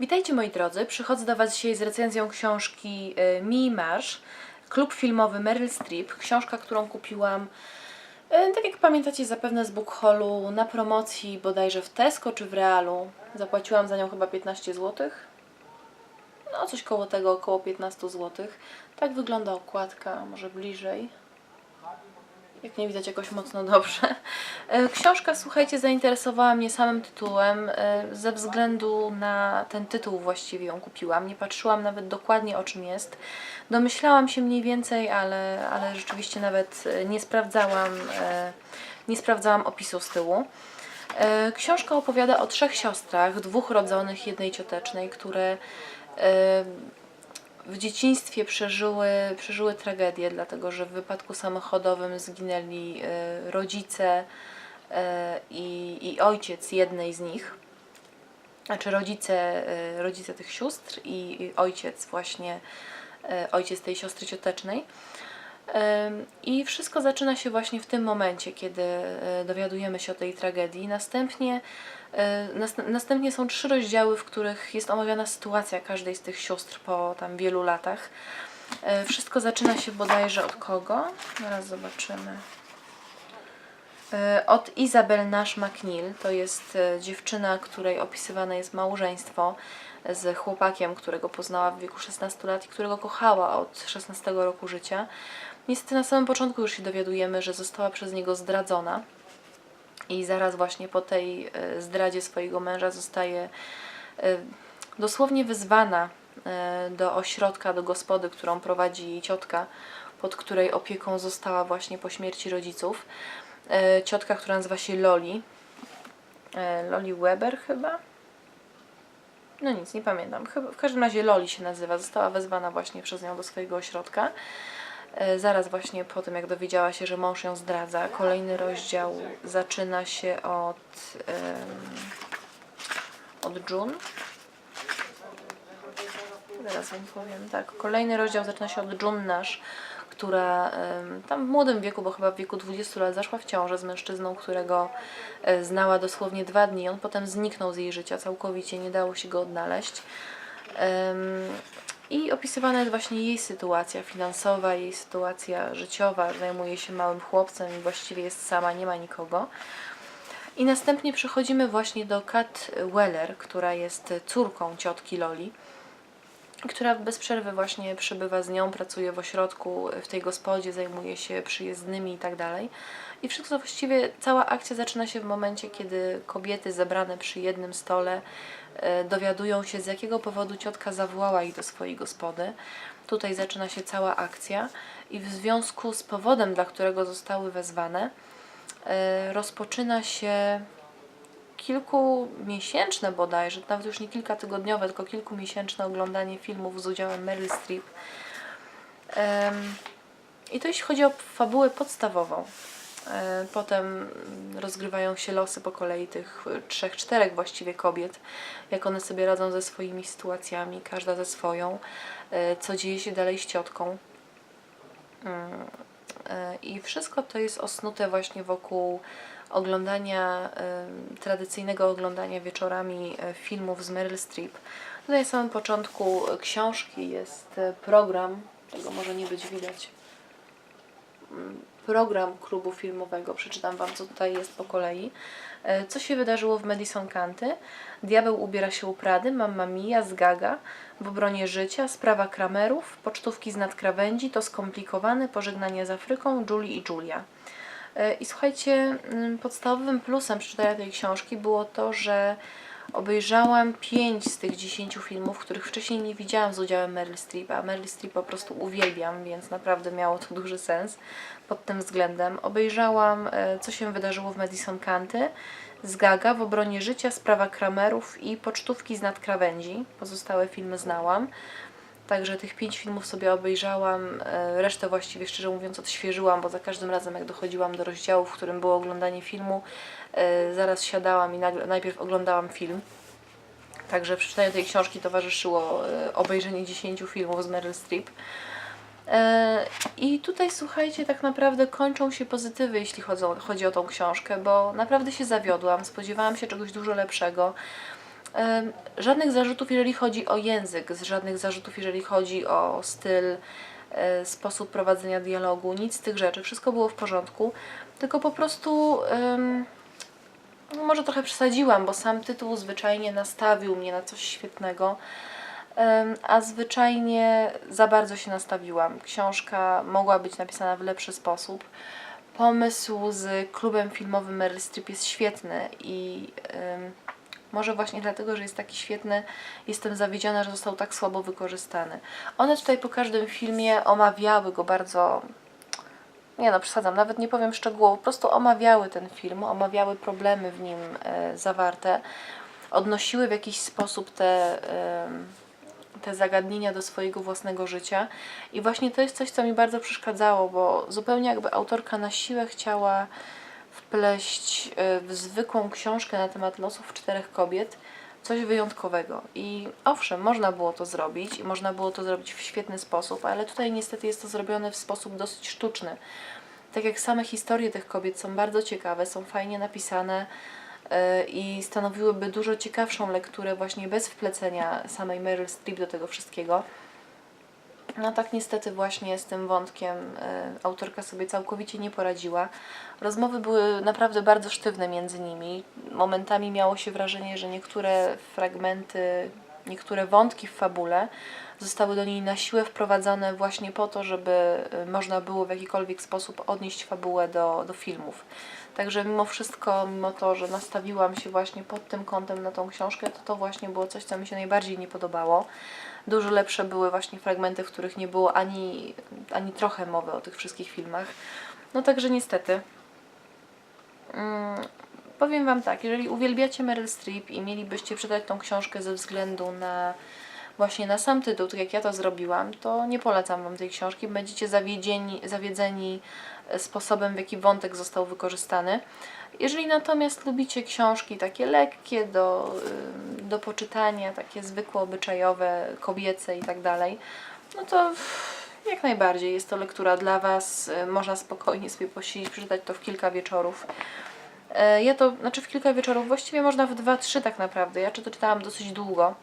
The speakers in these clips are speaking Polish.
Witajcie moi drodzy, przychodzę do Was dzisiaj z recenzją książki e, Mi Marsz, klub filmowy Meryl Streep, książka, którą kupiłam, e, tak jak pamiętacie zapewne z Bookhallu, na promocji bodajże w Tesco czy w Realu. Zapłaciłam za nią chyba 15 zł. No coś koło tego, około 15 zł. Tak wygląda okładka, może bliżej. Jak nie widać jakoś mocno dobrze. E, Książka, słuchajcie, zainteresowała mnie samym tytułem. e, Ze względu na ten tytuł właściwie ją kupiłam. Nie patrzyłam nawet dokładnie o czym jest. Domyślałam się mniej więcej, ale, ale rzeczywiście nawet e, nie sprawdzałam, nie sprawdzałam opisu z tyłu. Książka opowiada o trzech siostrach, dwóch rodzonych, jednej ciotecznej, które w dzieciństwie przeżyły, przeżyły tragedię, dlatego że w wypadku samochodowym zginęli e, rodzice e, i, i ojciec jednej z nich. Znaczy rodzice, e, rodzice tych sióstr i, ojciec właśnie, ojciec tej siostry ciotecznej. I wszystko zaczyna się właśnie w tym momencie, kiedy e, dowiadujemy się o tej tragedii. Następnie, e, nast- następnie są trzy rozdziały, w których jest omawiana sytuacja każdej z tych sióstr po tam wielu latach. E, Wszystko zaczyna się bodajże od kogo? Zaraz zobaczymy. E, Od Isabel Nash McNeil. To jest e, dziewczyna, której opisywane jest małżeństwo z chłopakiem, którego poznała w wieku 16 lat i którego kochała od 16 roku życia. Niestety na samym początku już się dowiadujemy, że została przez niego zdradzona i zaraz właśnie po tej e, zdradzie swojego męża zostaje dosłownie wyzwana do ośrodka, do gospody, którą prowadzi jej ciotka, pod której opieką została właśnie po śmierci rodziców. E, Ciotka, która nazywa się Loli. E, Loli Weber chyba? No nic, nie pamiętam. Chyba, w każdym razie Loli się nazywa. Została wezwana właśnie przez nią do swojego ośrodka. E, Zaraz właśnie po tym, jak dowiedziała się, że mąż ją zdradza, kolejny rozdział zaczyna się od, od June. Zaraz Wam powiem, tak. Kolejny rozdział zaczyna się od June Nash, która tam w młodym wieku, bo chyba w wieku 20 lat zaszła w ciążę z mężczyzną, którego e, znała dosłownie dwa dni. On potem zniknął z jej życia całkowicie, nie dało się go odnaleźć. I opisywana jest właśnie jej sytuacja finansowa, jej sytuacja życiowa. Zajmuje się małym chłopcem i właściwie jest sama, nie ma nikogo. I następnie przechodzimy właśnie do Kat Weller, która jest córką ciotki Loli, która bez przerwy właśnie przybywa z nią, pracuje w ośrodku, w tej gospodzie, zajmuje się przyjezdnymi i tak dalej. I wszystko właściwie, cała akcja zaczyna się w momencie, kiedy kobiety zebrane przy jednym stole e, dowiadują się, z jakiego powodu ciotka zawołała ich do swojej gospody. Tutaj zaczyna się cała akcja i w związku z powodem, dla którego zostały wezwane, e, rozpoczyna się kilkumiesięczne bodajże, nawet już nie kilkatygodniowe, tylko kilkumiesięczne oglądanie filmów z udziałem Meryl Streep. I to jeśli chodzi o fabułę podstawową. E, Potem rozgrywają się losy po kolei tych trzech, czterech właściwie kobiet, jak one sobie radzą ze swoimi sytuacjami, każda ze swoją, e, co dzieje się dalej z ciotką. Mm, e, I wszystko to jest osnute właśnie wokół oglądania, tradycyjnego oglądania wieczorami e, filmów z Meryl Streep. Tutaj na samym początku książki jest e, program, tego może nie być widać, Mm, program klubu filmowego. Przeczytam Wam, co tutaj jest po kolei. E, Co się wydarzyło w Madison County? Diabeł ubiera się u Prady, Mamma Mia z Gaga, w obronie życia, sprawa Kramerów, pocztówki z nadkrawędzi, to skomplikowane, pożegnanie z Afryką, Julie i Julia. E, I słuchajcie, mm, podstawowym plusem przeczytania tej książki było to, że obejrzałam 5 z tych 10 filmów, których wcześniej nie widziałam z udziałem Meryl Streep, a Meryl Streep po prostu uwielbiam, więc naprawdę miało to duży sens pod tym względem. Obejrzałam, e, co się wydarzyło w Madison County, z Gaga, w obronie życia, sprawa Kramerów i pocztówki z nadkrawędzi. Pozostałe filmy znałam. Także tych pięć filmów sobie obejrzałam, e, resztę właściwie szczerze mówiąc odświeżyłam, bo za każdym razem jak dochodziłam do rozdziału, w którym było oglądanie filmu, e, zaraz siadałam i najpierw oglądałam film. Także przeczytaniu tej książki towarzyszyło e, obejrzenie 10 filmów z Meryl Streep. I tutaj słuchajcie, tak naprawdę kończą się pozytywy, jeśli chodzi o tą książkę, bo naprawdę się zawiodłam. Spodziewałam się czegoś dużo lepszego. Żadnych zarzutów, jeżeli chodzi o język, żadnych zarzutów, jeżeli chodzi o styl, e, sposób prowadzenia dialogu, nic z tych rzeczy. Wszystko było w porządku, tylko po prostu no może trochę przesadziłam, bo sam tytuł zwyczajnie nastawił mnie na coś świetnego, a zwyczajnie za bardzo się nastawiłam. Książka mogła być napisana w lepszy sposób. Pomysł z klubem filmowym Meryl Streep jest świetny i może właśnie dlatego, że jest taki świetny, jestem zawiedziona, że został tak słabo wykorzystany. One tutaj po każdym filmie omawiały go bardzo nie no, przesadzam, nawet nie powiem szczegółowo, po prostu omawiały ten film, omawiały problemy w nim e, zawarte, odnosiły w jakiś sposób te, em, te zagadnienia do swojego własnego życia. I właśnie to jest coś, co mi bardzo przeszkadzało, bo zupełnie jakby autorka na siłę chciała wpleść e, w zwykłą książkę na temat losów czterech kobiet coś wyjątkowego. I owszem, można było to zrobić i można było to zrobić w świetny sposób, ale tutaj niestety jest to zrobione w sposób dosyć sztuczny. Tak jak same historie tych kobiet są bardzo ciekawe, są fajnie napisane e, i stanowiłyby dużo ciekawszą lekturę właśnie bez wplecenia samej Meryl Streep do tego wszystkiego. No tak niestety właśnie z tym wątkiem e, autorka sobie całkowicie nie poradziła. Rozmowy były naprawdę bardzo sztywne między nimi. Momentami miało się wrażenie, że niektóre fragmenty, niektóre wątki w fabule zostały do niej na siłę wprowadzone właśnie po to, żeby e, można było w jakikolwiek sposób odnieść fabułę do, do filmów. Także mimo wszystko, mimo to, że nastawiłam się właśnie pod tym kątem na tą książkę, to to właśnie było coś, co mi się najbardziej nie podobało. Dużo lepsze były właśnie fragmenty, w których nie było ani, ani trochę mowy o tych wszystkich filmach. No także niestety. Mm, powiem Wam tak, jeżeli uwielbiacie Meryl Streep i mielibyście czytać tą książkę ze względu na właśnie na sam tytuł, tak jak ja to zrobiłam, to nie polecam Wam tej książki. Będziecie zawiedzeni e, sposobem, w jaki wątek został wykorzystany. Jeżeli natomiast lubicie książki takie lekkie do, ym, do poczytania, takie zwykłe, obyczajowe, kobiece i tak dalej, no to jak najbardziej jest to lektura dla Was. Y, Można spokojnie sobie posiedzieć, przeczytać to w kilka wieczorów. E, Ja to, znaczy w kilka wieczorów, właściwie można w dwa, trzy tak naprawdę. Ja to czytałam dosyć długo,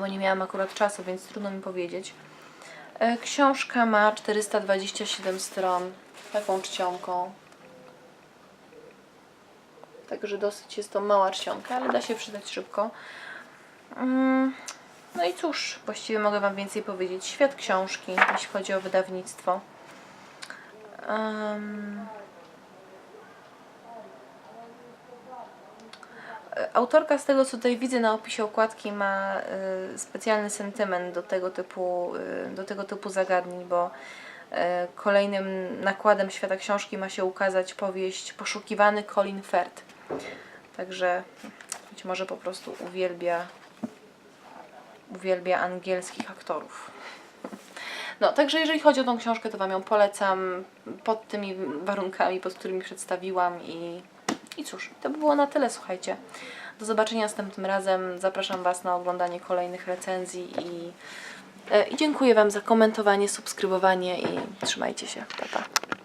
bo nie miałam akurat czasu, więc trudno mi powiedzieć. E, Książka ma 427 stron, taką czcionką. Także dosyć jest to mała czcionka, ale da się przydać szybko. Mm, No i cóż, właściwie mogę Wam więcej powiedzieć. Świat książki, jeśli chodzi o wydawnictwo. Em, Autorka, z tego co tutaj widzę na opisie okładki, ma y, specjalny sentyment do tego typu, y, do tego typu zagadnień, bo y, kolejnym nakładem świata książki ma się ukazać powieść Poszukiwany Colin Firth. Także być może po prostu uwielbia, uwielbia angielskich aktorów. No, także jeżeli chodzi o tą książkę, to Wam ją polecam pod tymi warunkami, pod którymi przedstawiłam i, i cóż, to by było na tyle, słuchajcie. Do zobaczenia następnym razem. Zapraszam Was na oglądanie kolejnych recenzji i, e, i dziękuję Wam za komentowanie, subskrybowanie i trzymajcie się. Pa, pa.